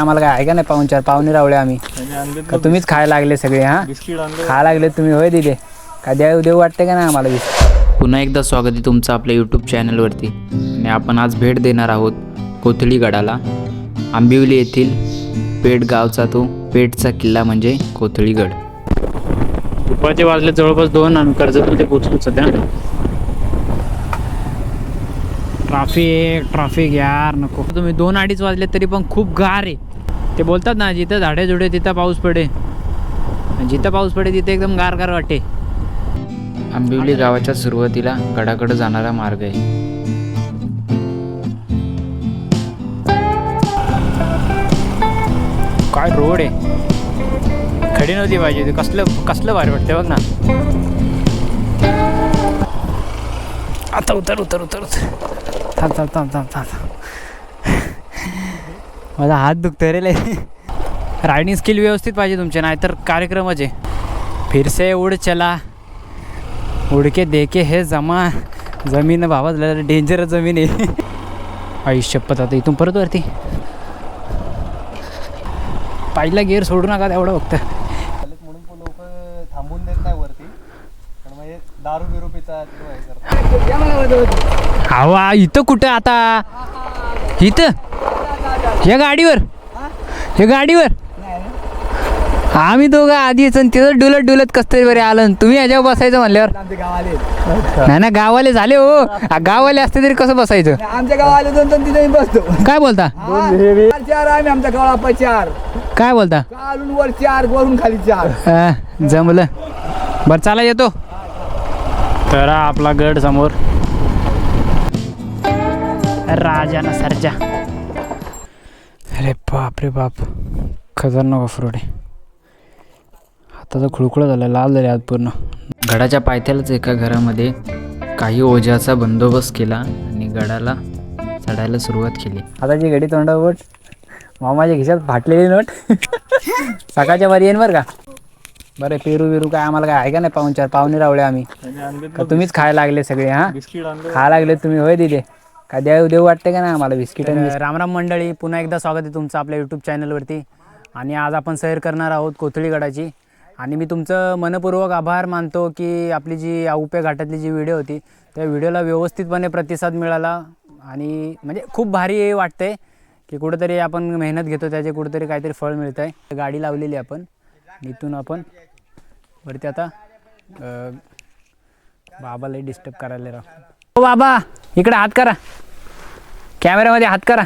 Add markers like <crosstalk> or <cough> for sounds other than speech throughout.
आम्हाला काय आहे का नाही पाहुणचार पाहुणे रावळे आम्ही. का तुम्हीच खायला लागले सगळे हा? खायला लागले तुम्ही होय दिदे. का देऊ देऊ वाटते का नाही आम्हाला पुन्हा एकदा स्वागत आहे तुमचं आपल्या यूट्यूब चॅनलवरती आणि आपण आज भेट देणार आहोत कोथळी गडाला. आंबिवली येथील पेठ गावचा तो पेठचा किल्ला म्हणजे कोथळी गड. दुपारचे वाजले जवळपास दोन आणि कर्जतमध्ये पोचलो सध्या. ट्राफिक ट्राफिक यार नको. तुम्ही दोन अडीच वाजले तरी पण खूप गार आहे. ते बोलतात ना जिथं झाडे झुडे तिथं पाऊस पडे जिथं पाऊस पडे तिथे एकदम गार गार वाटे. आंबिवली गावाच्या सुरुवातीला गडाकडे जाणारा मार्ग आहे. काय रोड आहे? खडी नव्हती पाहिजे ते कसलं कसलं भारी वाटते बघ ना. आता उतर उतर उतर उतर. थांब थांब थांब थांब थांब. माझा हात दुखतोय रे लय. रायडिंग स्किल व्यवस्थित पाहिजे तुमचे नाहीतर कार्यक्रमच आहे फिरसे उड चला. उडके देके हे जमा. जमीन बाबा डेंजरस जमीन आहे. आयुष्यपत आता इथून परत वरती. पहिला गिअर सोडू नका तेवढं फक्त. म्हणून लोक थांबून देत नाही वरती. पण म्हणजे दारू बिरू पितात हे हवा इथं कुठं आता? इथं? या गाडीवर. या गाडीवर. आम्ही दोघं आधीच आणि तिथं डुलत डुलत कस तरी बरे आलं आणि तुम्ही याच्यावर बसायचं म्हणल्यावर. नाही ना गावाले झाले हो. आ, गावाले असते तरी कसं बसायचं? आमच्या गावाले दोन दोन तिथे बसतो. काय बोलता? हा, चार चार आम्ही आमच्या गावाला चार. काय बोलता? खालून वर चार वरून खाली चार. हा, जमलं. बरं चला येतो. तर हा आपला गड समोर. राजाना सरजा. अरे बाप रे बाप. खतरनाक ऑफरोड आहे. हाताचा खुळखुळा झाला लाल झाले हात पूर्ण. गडाच्या पायथ्यालाच एका घरामध्ये काही ओझ्याचा बंदोबस्त केला आणि गडाला चढायला सुरुवात केली. आता जी घडी तोंडावर मामाच्या खिशात फाटलेली नोट. सकाळच्या वारी येईन बरं का? बरं पेरू बिरू काय आम्हाला काय आहे का नाही पाहुणचार? पाहुणे रावळे आम्ही. का तुम्हीच खायला लागले सगळे हा? खायला लागले तुम्ही होय दिदे? का देऊ देऊ वाटते का नाही आम्हाला? बिस्किट रामराम मंडळी पुन्हा एकदा स्वागत आहे तुमचं आपल्या यूट्यूब चॅनलवरती आणि आज आपण सैर करणार आहोत कोथळीगडाची. आणि मी तुमचं मनपूर्वक आभार मानतो की आपली जी आउपे घाटातली जी व्हिडिओ होती त्या व्हिडिओला व्यवस्थितपणे प्रतिसाद मिळाला. आणि म्हणजे खूप भारी वाटतंय की कुठंतरी आपण मेहनत घेतो त्याचे कुठंतरी काहीतरी फळ मिळतं आहे गाडी लावलेली आपण. इथून आपण वरती आता अं, बाबाला डिस्टर्ब करायला ओ बाबा इकडे हात करा. कॅमेऱ्यामध्ये हात करा.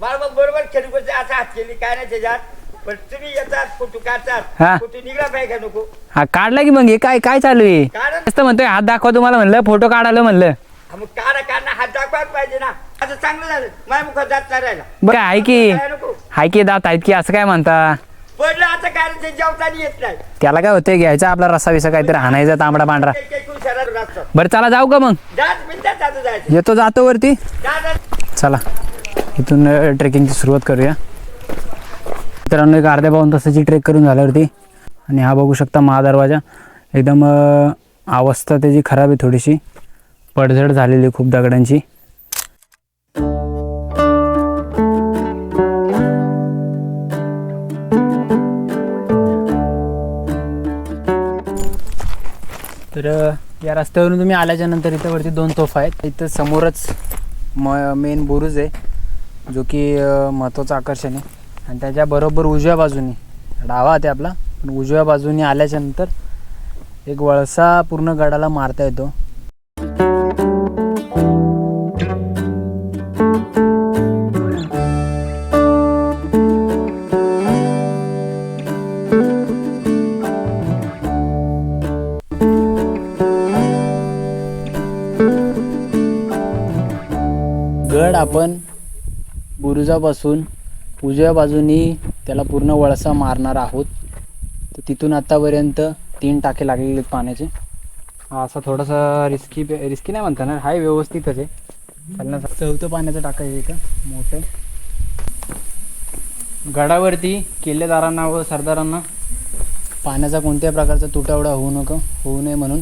मग बरोबर खेळू बसले असं हात केली काय नाही त्याच्यात. पण तुम्ही येतात फोटो हा. काढतात फोटो निघला पाहिजे का नको? हा काढला की मग हे काय काय चालू आहे? जास्त म्हणतोय हात दाखवा तुम्हाला म्हणलं फोटो काढायला म्हणलं. मग काढा काढणं हात दाखवायला पाहिजे ना. असं चांगलं झालं माझ्या मुखात जात नाही राहिला बरं आहे की. काय नको. हाय की दात आहेत की असं काय म्हणता? पडलं आता काय ते जेवताना येत नाही. त्याला काय होतंय घ्यायचा आपला रस्सा बिसा काहीतरी हाणायचा तांबडा पांढरा. शहरात बरं चला जाऊ का मग? मिनिटात जायचं. येतो जातो वरती. चला. इथून ट्रेकिंगची सुरुवात करूया. मित्रांनो एक अर्ध्या पाऊन तासाची ट्रेक करून झाल्यावरती. आणि हा बघू शकता महादरवाजा एकदम अ, अवस्था त्याची खराब आहे थोडीशी. पडझड झालेली आहे खूप दगडांची. तर या रस्त्यावरून तुम्ही आल्याच्यानंतर इथं वरती दोन तोफा आहेत. इथं समोरच म मेन बुरुज आहे जो की महत्त्वाचं आकर्षण आहे. आणि त्याच्या बरोबर उजव्या बाजूनी डावा आहे आपला पण उजव्या बाजूनी आल्याच्यानंतर एक वळसा पूर्ण गडाला मारता येतो. आपण बुरुजापासून उजव्या बाजूनी त्याला पूर्ण वळसा मारणार आहोत. तर तिथून आत्तापर्यंत तीन टाके लागलेले आहेत पाण्याचे. असा थोडासा रिस्की रिस्की नाही म्हणता ना हाय व्यवस्थितच आहे. त्यांना चौथं पाण्याचं टाका आहे इथं. मोठं गडावरती किल्लेदारांना व सरदारांना पाण्याचा कोणत्याही प्रकारचा तुटवडा होऊ नको होऊ नये म्हणून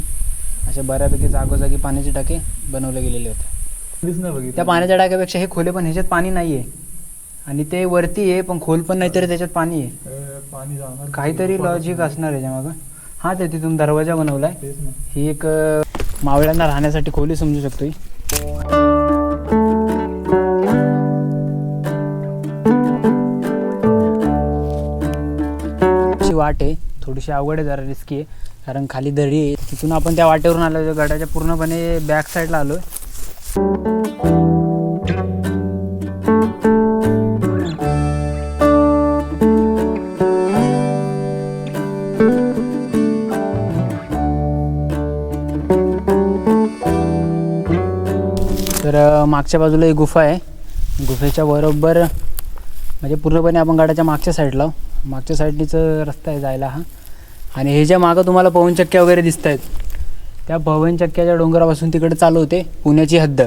अशा बऱ्यापैकी जागोजागी पाण्याचे टाके बनवले गेलेले होते त्या पाण्याच्या टाक्यापेक्षा हे खोले पण ह्याच्यात पाणी नाही आहे आणि ते वरती आहे पण खोल पण नाही तरी त्याच्यात पाणी आहे. पाणी जाणार काहीतरी लॉजिक असणार आहे मागं हा ते तिथून दरवाजा बनवलाय. ही एक मावळ्यांना राहण्यासाठी खोली समजू शकतो वाट आहे. थोडीशी अवघड आहे जरा रिस्की आहे. कारण खाली दरी आहे. तिथून आपण त्या वाटेवरून आलो गडाच्या पूर्णपणे बॅक साईडला आलो तर मागच्या बाजूला एक गुफा आहे गुफेच्या बरोबर म्हणजे पूर्णपणे आपण गाड्याच्या मागच्या साईडला आहो. मागच्या साईडनीच रस्ता आहे जायला हा आणि हे ज्या मागं तुम्हाला पवनचक्क्या वगैरे दिसत आहेत त्या पवनचक्क्याच्या डोंगरापासून तिकडे चालू होते पुण्याची हद्द.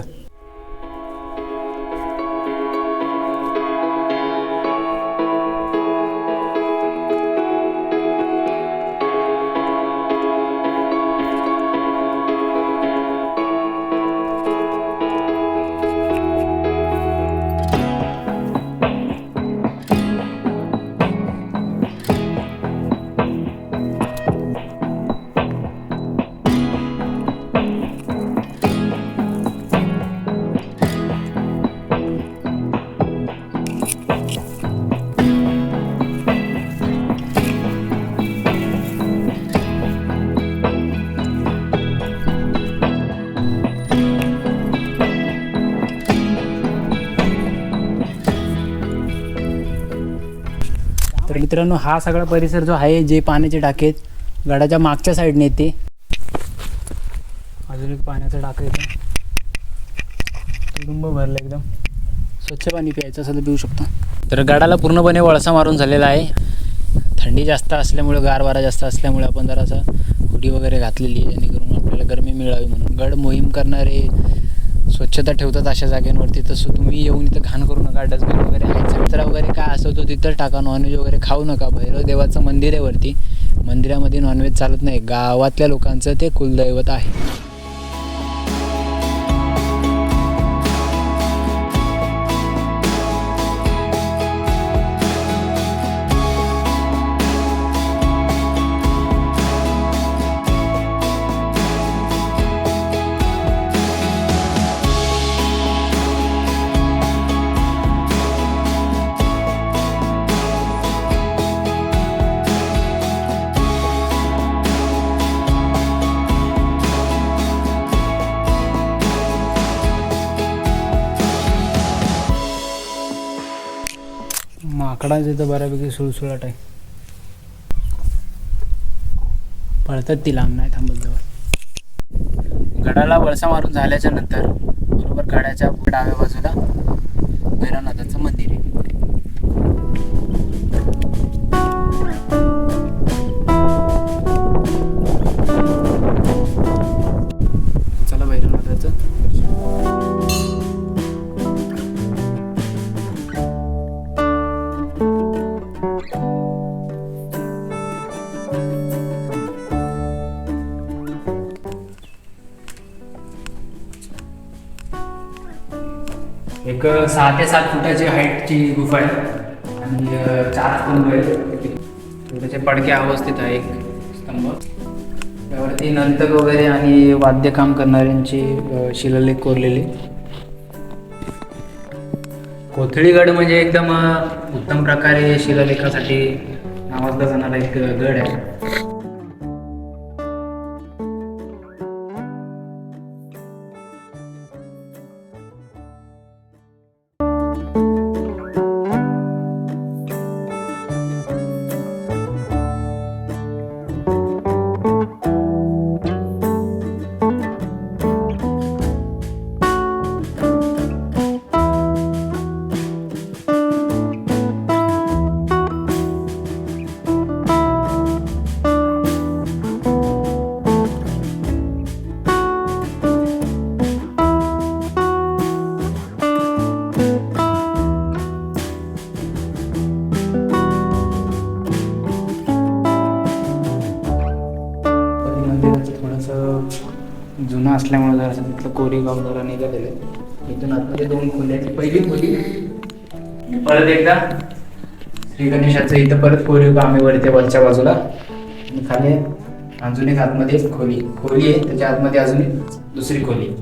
मित्रांनो हा सगळा परिसर जो आहे जे पाण्याचे टाके आहेत गडाच्या मागच्या साईडने येते. अजून एक पाण्याचं टाकं येतं. तुडुंब भरलं एकदम. स्वच्छ पाणी प्यायचं असं तर पिऊ शकतो. तर गडाला पूर्णपणे वळसा मारून झालेला आहे. थंडी जास्त असल्यामुळे गार वारा जास्त असल्यामुळे आपण जरासा हुडी वगैरे घातलेली आहे. जेणेकरून आपल्याला गरमी मिळावी म्हणून. गड मोहीम करणारे स्वच्छता ठेवतात अशा जागेंवरती तसं तुम्ही येऊन इथं घाण करू नका डस्टबिन वगैरे कचरा वगैरे काय असतो तो तिथं टाका नॉनव्हेज वगैरे खाऊ नका. भैरव देवाचं मंदिर आहे वरती. मंदिरामध्ये नॉनव्हेज चालत नाही. गावातल्या लोकांचं ते कुलदैवत आहे. माकडाच इथं बऱ्यापैकी सुळसुळाट आहे. पळतात ती लांब नाही थांबत जवळ. गडाला वळसा मारून झाल्याच्यानंतर बरोबर गडाच्या डाव्या बाजूला सहा ते सात फुटाची हाईटची गुफा आहे. आणि चार स्तंभ आहे त्याचे पडके अवस्थित आहे एक स्तंभ. त्यावरती नंतर वगैरे आणि वाद्यकाम करणाऱ्यांची शिलालेख कोरलेले. कोथळीगड म्हणजे एकदम उत्तम प्रकारे शिलालेखासाठी नावाजला जाणारा एक गड आहे. जरा तिथलं कोरीगाव इथून आतमध्ये दोन खोली आहेत. पहिली खोली. परत एकदा. श्री गणेशाचं इथं परत कोरीव आम्ही वरती वरच्या बाजूला. आणि खाली अजून एक आतमध्ये खोली. खोली आहे. त्याच्या आतमध्ये अजून एक दुसरी खोली.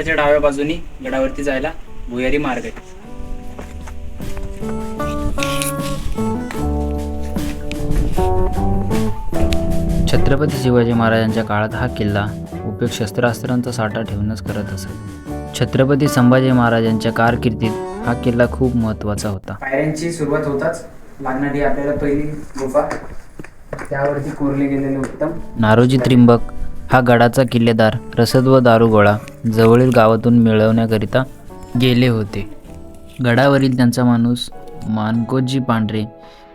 मंदिराच्या डाव्या बाजूनी गडावरती जायला भुयारी मार्ग आहे. छत्रपती शिवाजी महाराजांच्या काळात हा किल्ला उपयोग शस्त्रास्त्रांचा साठा ठेवूनच करत असत छत्रपती संभाजी महाराजांच्या कारकिर्दीत हा किल्ला खूप महत्त्वाचा होता. पायऱ्यांची सुरुवात होताच लागणारी आपल्याला पहिली गुफा. त्यावरती कोरले गेलेले उत्तम. नारोजी त्रिंबक हा गडाचा किल्लेदार रसद व दारुगोळा जवळील गावातून मिळवण्याकरिता गेले होते. गडावरील त्यांचा माणूस मानकोजी पांढरे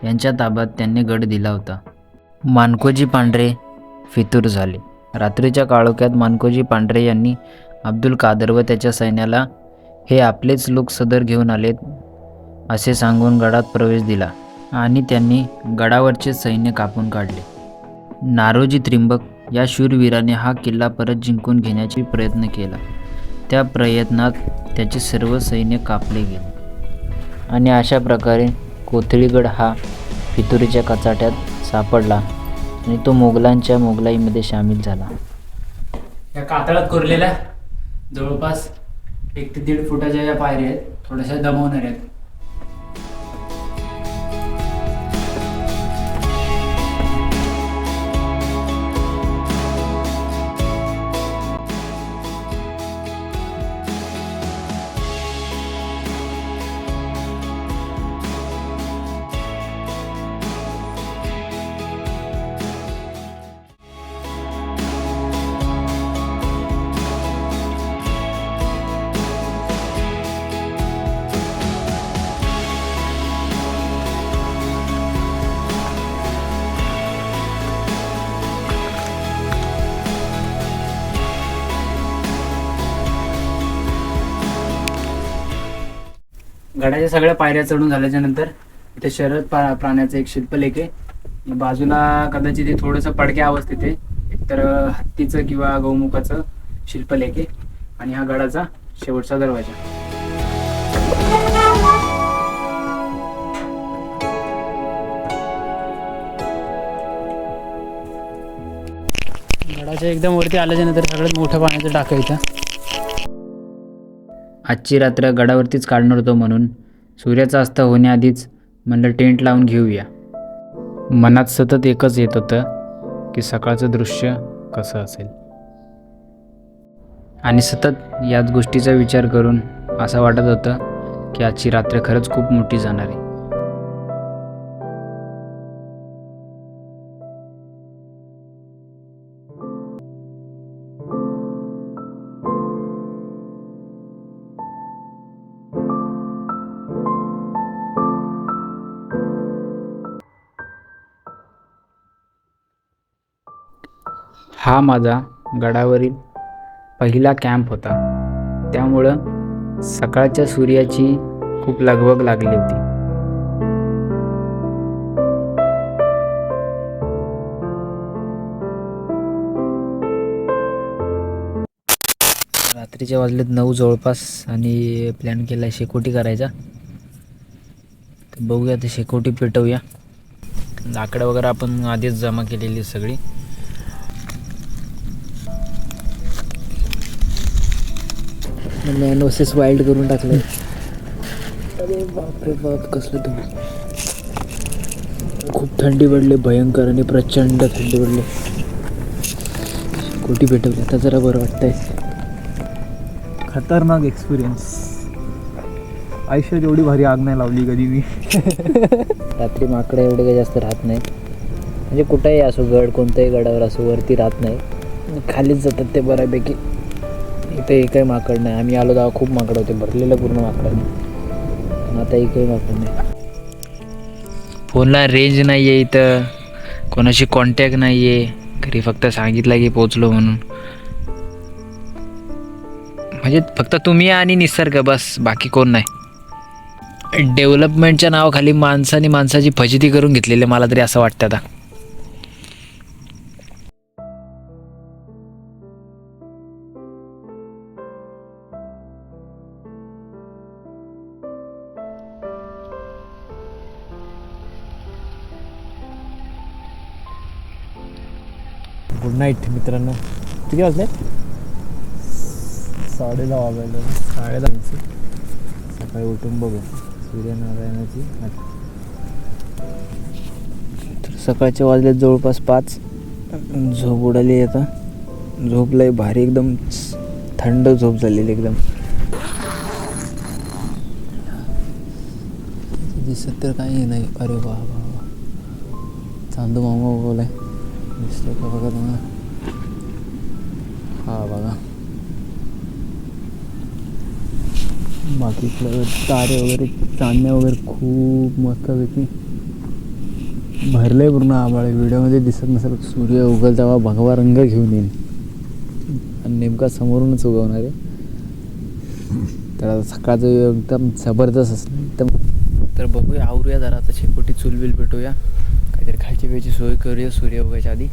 यांच्या ताब्यात त्यांनी गड दिला होता. मानकोजी पांढरे फितूर झाले. रात्रीच्या काळोख्यात मानकोजी पांढरे यांनी अब्दुल कादर व त्याच्या सैन्याला हे आपलेच लोक सदर घेऊन आलेत असे सांगून गडात प्रवेश दिला आणि त्यांनी गडावरचे सैन्य कापून काढले. नारोजी त्रिंबक या शूरवीराने हा किल्ला परत जिंकून घेण्याचा प्रयत्न केला. त्या प्रयत्नात त्याचे सर्व सैन्य कापले गेले. आणि अशा प्रकारे कोथळीगड हा फितुरीच्या कचाट्यात सापडला आणि तो मोगलांच्या मोगलाईमध्ये सामील झाला. या कातळात कोरलेल्या जवळपास एक ते दीड फुटाच्या ज्या पायऱ्या आहेत. थोड्याशा दमवणाऱ्या आहेत. गडाच्या सगळ्या पायऱ्या चढून झाल्याच्यानंतर इथे शरद पा प्राण्याचं एक शिल्पलेख आहे. बाजूला कदाचित हे थोडंसं पडक्या अवस्थेत आहे. एकतर हत्तीचं किंवा गौमुखाचं शिल्पलेख आहे. आणि हा गडाचा शेवटचा दरवाजा. गडाच्या एकदम वरती आल्याच्यानंतर सगळ्यात मोठं पाण्याचं टाकायचं इथं. आजची रात्र गडावरतीच काढणार होतो म्हणून सूर्याचा अस्त होण्याआधीच म्हणलं टेंट लावून घेऊया. मनात सतत एकच येत होतं की सकाळचं दृश्य कसं असेल. आणि सतत याच गोष्टीचा विचार करून असं वाटत होतं की आजची रात्र खरंच खूप मोठी जाणार आहे. हा माझा गडावरील पहिला कॅम्प होता. त्यामुळं सकाळच्या सूर्याची खूप लगबग लागली होती. रात्रीच्या वाजलेत नऊ जवळपास आणि प्लॅन केला शेकोटी करायचा. तर बघूया ते शेकोटी पेटवूया. लाकडं वगैरे आपण आधीच जमा केलेली सगळी. मॅन वर्सेस वाईल्ड करून टाकलंय. अरे बापरे बाप कसलं तुम्ही खूप थंडी पडली भयंकर आणि प्रचंड थंडी पडली. कोटी पेटवली आता जरा बरं वाटतंय. खतरनाक एक्सपिरियन्स आयुष्यात एवढी भारी आग नाही लावली कधी मी. <laughs> रात्री माकडं एवढे काही जास्त राहत नाही म्हणजे कुठेही असो गड कोणत्याही गडावर असो वरती राहत नाही खालीच जातात ते बऱ्यापैकी. इथे एकही माकड नाही. आम्ही आलो तेव्हा खूप माकड होते. भरलेलं पूर्ण माकडाने आता एकही माकड नाही. फोनला रेंज नाही आहे इथं. कोणाशी कॉन्टॅक्ट नाही आहे घरी फक्त सांगितलं की पोचलो म्हणून. म्हणजे फक्त तुम्ही आणि निसर्ग बस. बाकी कोण नाही. डेव्हलपमेंटच्या नावाखाली माणसाने माणसाची फजिती करून घेतलेली मला तरी असं वाटतं आता. गुड नाईट मित्रांनो. किती वाजले साडे दहा साडेदहाची साडे दहा सकाळी उठून बघू. सूर्यनारायणाची तर सकाळचे वाजले जवळपास पाच. झोप उडाली आता. झोप लय भारी एकदम थंड झोप झालेली एकदम. दिसत तर काही नाही. अरे वा वा चांदू मामा बोलाय दिसतो का बघा तुम्हाला हा बघा. बाकी तारे वगैरे चांदण्या वगैरे खूप मस्त पैकी भरले पूर्ण आभाळ. व्हिडिओमध्ये दिसत नसेल सूर्य उगल तेव्हा भगवा रंग घेऊन येईल. आणि नेमका समोरूनच उगवणार आहे. तर आता सकाळचं एकदम जबरदस्त असतं एकदम तर बघूया आवरूया जरा. आता शेकोटी चुलबिल पेटूया. काहीतरी खायची प्यायची सोय करूया सूर्य उगायच्या आधी.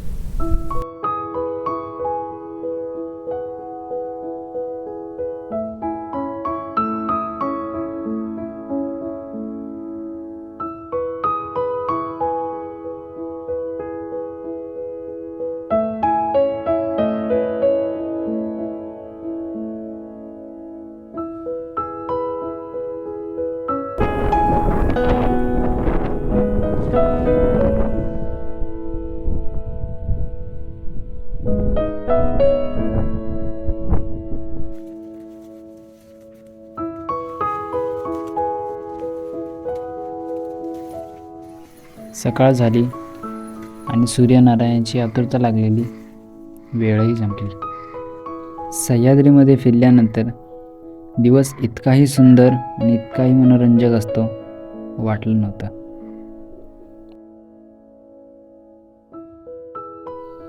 सकाळ झाली आणि सूर्यनारायणाची आतुरता लागलेली वेळही संपली सह्याद्रीमध्ये फिरल्यानंतर दिवस इतकाही सुंदर आणि इतकाही मनोरंजक असतो वाटलं नव्हतं.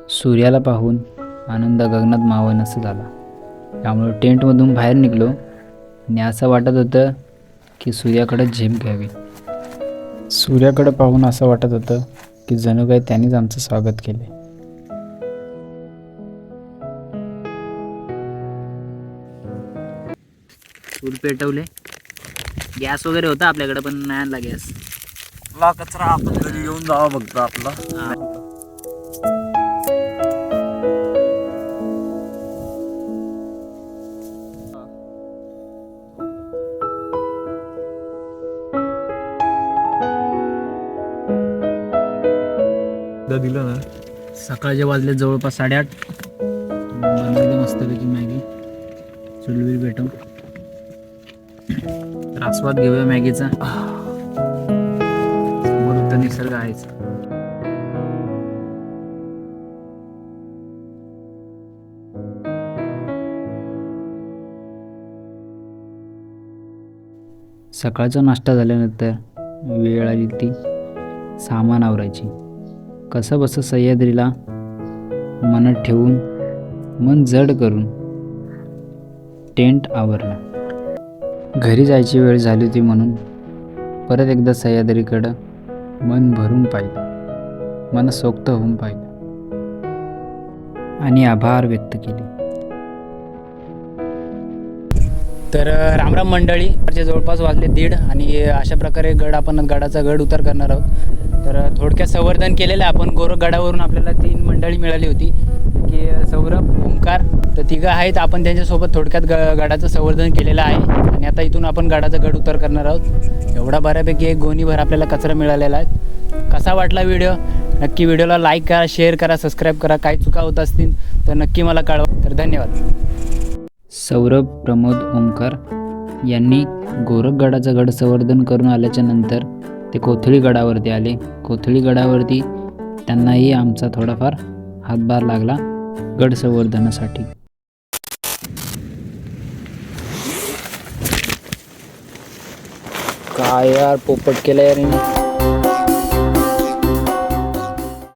सूर्याला पाहून आनंद गगनात मावनसं झाला. त्यामुळे टेंटमधून बाहेर निघलो आणि असं वाटत होतं की सूर्याकडे झेप घ्यावी. सूर्याकडे पाहून असं वाटत होतं की जणू काही त्यांनीच आमचं स्वागत केले चूल पेटवले. गॅस वगैरे होता आपल्याकडे पण नाही आणला गॅस. कचरा आपण घरी घेऊन जावा बघतो आपला. दिलं ना. सकाळचे वाजले जवळपास साडेआठ. बनवली मस्तपैकी मॅगी. चुलबील भेटून तर आस्वाद घेऊया मॅगीचा. समोर निसर्ग आहेच. सकाळचा नाश्ता झाल्यानंतर वेळ आली ती सामान आवरायची. कसं बसं सह्याद्रीला मनात ठेवून मन जड करून टेंट आवरला. घरी जायची वेळ झाली होती म्हणून परत एकदा सह्याद्रीकडं मन भरून पाहिलं. मनसोक्त होऊन पाहिलं. आणि आभार व्यक्त केले. तर रामराम मंडळी जवळपास वाजले दीड आणि अशा प्रकारे गड आपण गडाचा गड उतार करणार आहोत. तर थोडक्यात संवर्धन केलेलं आहे. आपण गोरखगडावरून आपल्याला तीन मंडळी मिळाली होती. की सौरभ ओंकार तर तिघं आहेत. आपण त्यांच्यासोबत थोडक्यात ग गडाचं संवर्धन केलेलं आहे. आणि आता इथून आपण गडाचा गड उतार करणार आहोत. एवढा बऱ्यापैकी एक गोणीभर आपल्याला कचरा मिळालेला आहे. कसा वाटला व्हिडिओ? नक्की व्हिडिओला लाईक करा शेअर करा सबस्क्राईब करा. काही चुका होत असतील तर नक्की मला कळवा. तर धन्यवाद. सौरभ प्रमोद ओंकार यांनी गोरखगडाचं गड संवर्धन करून आल्याच्यानंतर ते कोथळी गडावरती आले कोथळी गडावरती त्यांनाही आमचा थोडाफार हातभार लागला गड संवर्धनासाठी काय यार पोपट केलं यार हिने.